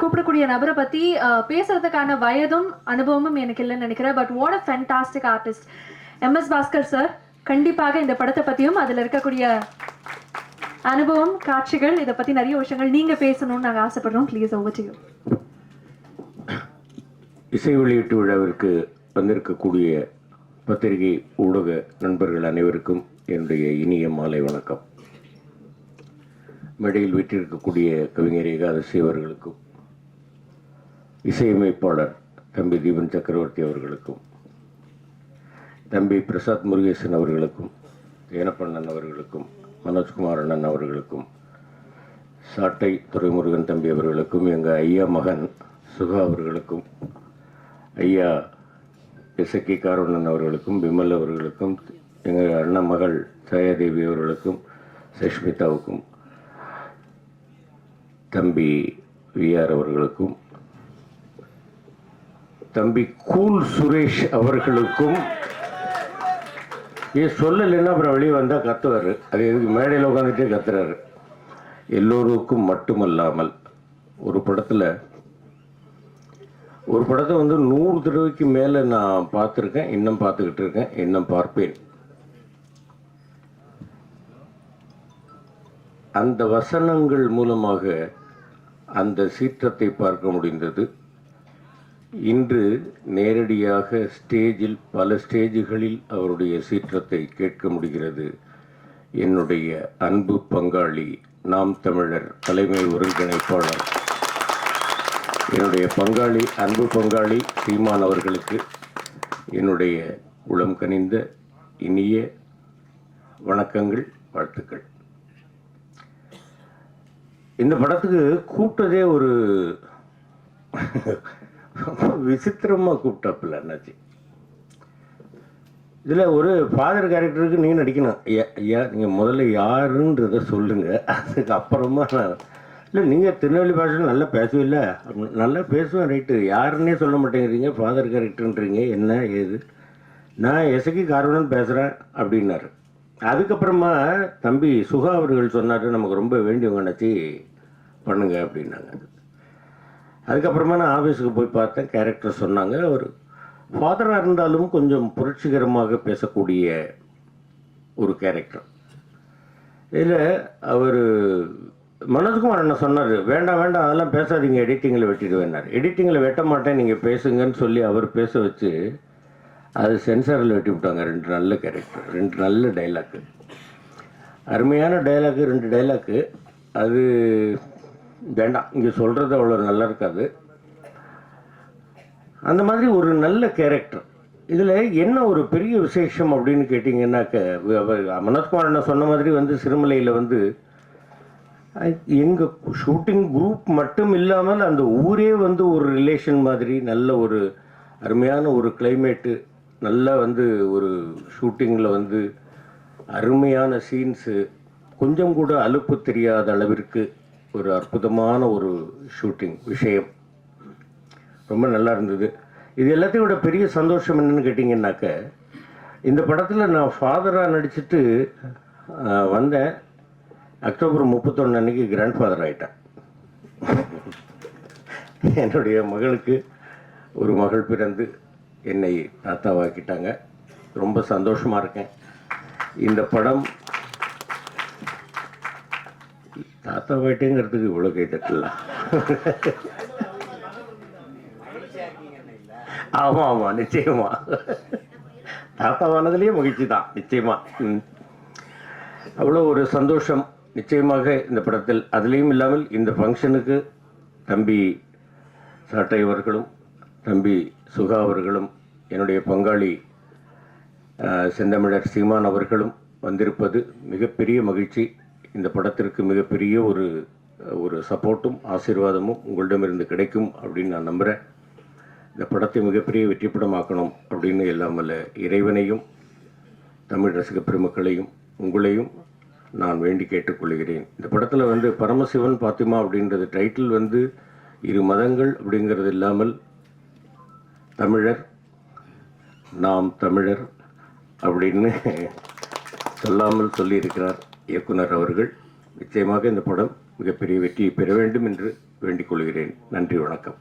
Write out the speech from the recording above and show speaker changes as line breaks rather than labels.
கூப்பிடக்கூடிய நபரை பத்தி பேசுறதுக்கான வயதும் அனுபவமும் எனக்கு இல்லைன்னு நினைக்கிறேன். But what a fantastic artist M S Bhaskar sir கண்டிப்பாக இந்த படத்தை பத்தியும் அதுல இருக்கக்கூடிய அனுபவம் காட்சிகள் இதை பத்தி நிறைய விஷயங்கள் நீங்க பேசணும்னு நாங்கள் ஆசைப்படுறோம். ப்ளீஸ் ஓவர் டு
இசை வெளியீட்டு விழாவிற்கு வந்திருக்கக்கூடிய பத்திரிகை ஊடக நண்பர்கள் அனைவருக்கும் என்னுடைய இனிய மாலை வணக்கம். மேடையில் வீட்டிருக்கக்கூடிய கவிஞர் ஏகாதசி அவர்களுக்கும் இசையமைப்பாளர் தம்பி தீபன் சக்கரவர்த்தி அவர்களுக்கும் தம்பி பிரசாத் முருகேசன் அவர்களுக்கும் ஏனப்பண்ணன் அவர்களுக்கும் மனோஜ்குமார் அண்ணன் அவர்களுக்கும் சாட்டை துரைமுருகன் தம்பி அவர்களுக்கும் எங்கள் ஐயா மகன் சுகா அவர்களுக்கும் ஐயா இசக்கி காரணன் அவர்களுக்கும் விமல் அவர்களுக்கும் எங்கள் அண்ணன் மகள் சாயாதேவி அவர்களுக்கும் சஷ்மிதாவுக்கும் தம்பி விஆர் அவர்களுக்கும் தம்பி கூல் சுரேஷ் அவர்களுக்கும் ஏன் சொல்லலைன்னா அப்புறம் வெளியே வந்தால் கத்துவார். அது எதுக்கு? மேடையில் உட்காந்துட்டே கத்துறாரு. எல்லோருக்கும் மட்டுமல்லாமல் ஒரு படத்தில் ஒரு படத்தை வந்து நூறு தடவைக்கு மேலே நான் பார்த்துருக்கேன் இன்னும் பார்த்துக்கிட்டு இருக்கேன் இன்னும் பார்ப்பேன். அந்த வசனங்கள் மூலமாக அந்த சீற்றத்தை பார்க்க முடிந்தது. இன்று நேரடியாக ஸ்டேஜில் பல ஸ்டேஜுகளில் அவருடைய சீற்றத்தை கேட்க முடிகிறது. என்னுடைய அன்பு பங்காளி நாம் தமிழர் தலைமை ஒருங்கிணைப்பாளர். என்னுடைய பங்காளி அன்பு பங்காளி சீமான் அவர்களுக்கு என்னுடைய உளம் கனிந்த இனிய வணக்கங்கள் வாழ்த்துக்கள். இந்த படத்துக்கு கூப்பிட்டதே ஒரு விசித்திரமாக கூப்பிட்டாப்புல அண்ணாச்சி. இதில் ஒரு ஃபாதர் கேரக்டருக்கு நீங்கள் நடிக்கணும். ஐயா ஐயா நீங்கள் முதல்ல யாருன்றத சொல்லுங்கள் அதுக்கு அப்புறமா நான் இல்லை நீங்கள் திருநெல்வேலி பாஷையில் நல்லா பேசுவீல்ல அப்படி- நல்லா பேசுவேன் ரைட்டு யாருன்னே சொல்ல மாட்டேங்கிறீங்க ஃபாதர் கேரக்டர்ன்றீங்க என்ன ஏது? நான் எசகி காரணம் பேசுகிறேன் அப்படின்னாரு. அதுக்கப்புறமா தம்பி சுகா அவர்கள் சொன்னார் நமக்கு ரொம்ப வேண்டியவங்க நினச்சி பண்ணுங்க அப்படின்னாங்க. அதுக்கப்புறமா நான் ஆஃபீஸுக்கு போய் பார்த்தேன். கேரக்டர் சொன்னாங்க. அவர் ஃபாதராக இருந்தாலும் கொஞ்சம் புரட்சிகரமாக பேசக்கூடிய ஒரு கேரக்டர் இதில் அவர் மனோஜ்குமார் என்ன சொன்னார் வேண்டாம் வேண்டாம் அதெல்லாம் பேசாதீங்க எடிட்டிங்கில் வெட்டிடுவேன்னார். எடிட்டிங்கில் வெட்ட மாட்டேன் நீங்கள் பேசுங்கன்னு சொல்லி அவர் பேச வச்சு அது சென்சாரில் வெட்டி விட்டாங்க. ரெண்டு நல்ல கேரக்டர் ரெண்டு நல்ல டைலாக்கு அருமையான டைலாக்கு ரெண்டு டைலாக்கு அது வேண்டாம். இங்கே சொல்கிறது அவ்வளோ நல்லா இருக்காது. அந்த மாதிரி ஒரு நல்ல கேரக்டர் இதில் என்ன ஒரு பெரிய விசேஷம் அப்படின்னு கேட்டிங்கன்னாக்க மனோஜ்குமார் அண்ணா சொன்ன மாதிரி வந்து சிறுமலையில் வந்து எங்கள் ஷூட்டிங் குரூப் மட்டும் இல்லாமல் அந்த ஊரே வந்து ஒரு ரிலேஷன் மாதிரி நல்ல ஒரு அருமையான ஒரு கிளைமேட்டு நல்லா வந்து ஒரு ஷூட்டிங்கில் வந்து அருமையான சீன்ஸு கொஞ்சம் கூட அலுப்பு தெரியாத அளவிற்கு ஒரு அற்புதமான ஒரு ஷூட்டிங் விஷயம். ரொம்ப நல்லா இருந்தது. இது எல்லாத்தையும் விட பெரிய சந்தோஷம் என்னன்னு கேட்டிங்கன்னாக்க இந்த படத்தில் நான் ஃபாதராக நடிச்சுட்டு வந்தேன். அக்டோபர் முப்பத்தொன்று அன்னைக்கு கிராண்ட் ஃபாதர் ஆகிட்டேன் என்னுடைய மகளுக்கு ஒரு மகள் பிறந்து என்னை தாத்தாவாக்கிட்டாங்க ரொம்ப சந்தோஷமாக இருக்கேன். இந்த படம் தாத்தாவாயிட்டேங்கிறதுக்கு இவ்வளோ கை தட்டலாம் ஆமாம் ஆமாம் நிச்சயமா. தாத்தாவானதுலேயே மகிழ்ச்சி தான் நிச்சயமா. ம். அவ்வளோ ஒரு சந்தோஷம். நிச்சயமாக இந்த படத்தில். அதுலேயும் இல்லாமல் இந்த ஃபங்க்ஷனுக்கு தம்பி சாட்டை அவர்களும் தம்பி சுகா அவர்களும் என்னுடைய பங்காளி செந்தமிழர் சீமான் அவர்களும் வந்திருப்பது மிகப்பெரிய மகிழ்ச்சி. இந்த படத்திற்கு மிகப்பெரிய ஒரு ஒரு சப்போர்ட்டும் ஆசீர்வாதமும் உங்களிடமிருந்து கிடைக்கும் அப்படின்னு நான் நம்புகிறேன் இந்த படத்தை மிகப்பெரிய வெற்றி படமாக்கணும் அப்படின்னு எல்லாம் வல்ல இறைவனையும் தமிழ் ரசிக பெருமக்களையும் உங்களையும் நான் வேண்டி கேட்டுக்கொள்கிறேன். இந்த படத்தில் வந்து பரமசிவன் பாத்திமா அப்படின்றது டைட்டில் வந்து இரு மதங்கள் அப்படிங்கிறது இல்லாமல் தமிழர் நாம் தமிழர் அப்படின்னு சொல்லாமல் சொல்லியிருக்கிறார். இயக்குனர் அவர்கள் நிச்சயமாக இந்த படம் மிகப்பெரிய வெற்றியை பெற வேண்டும் என்று வேண்டிக் கொள்கிறேன். நன்றி வணக்கம்.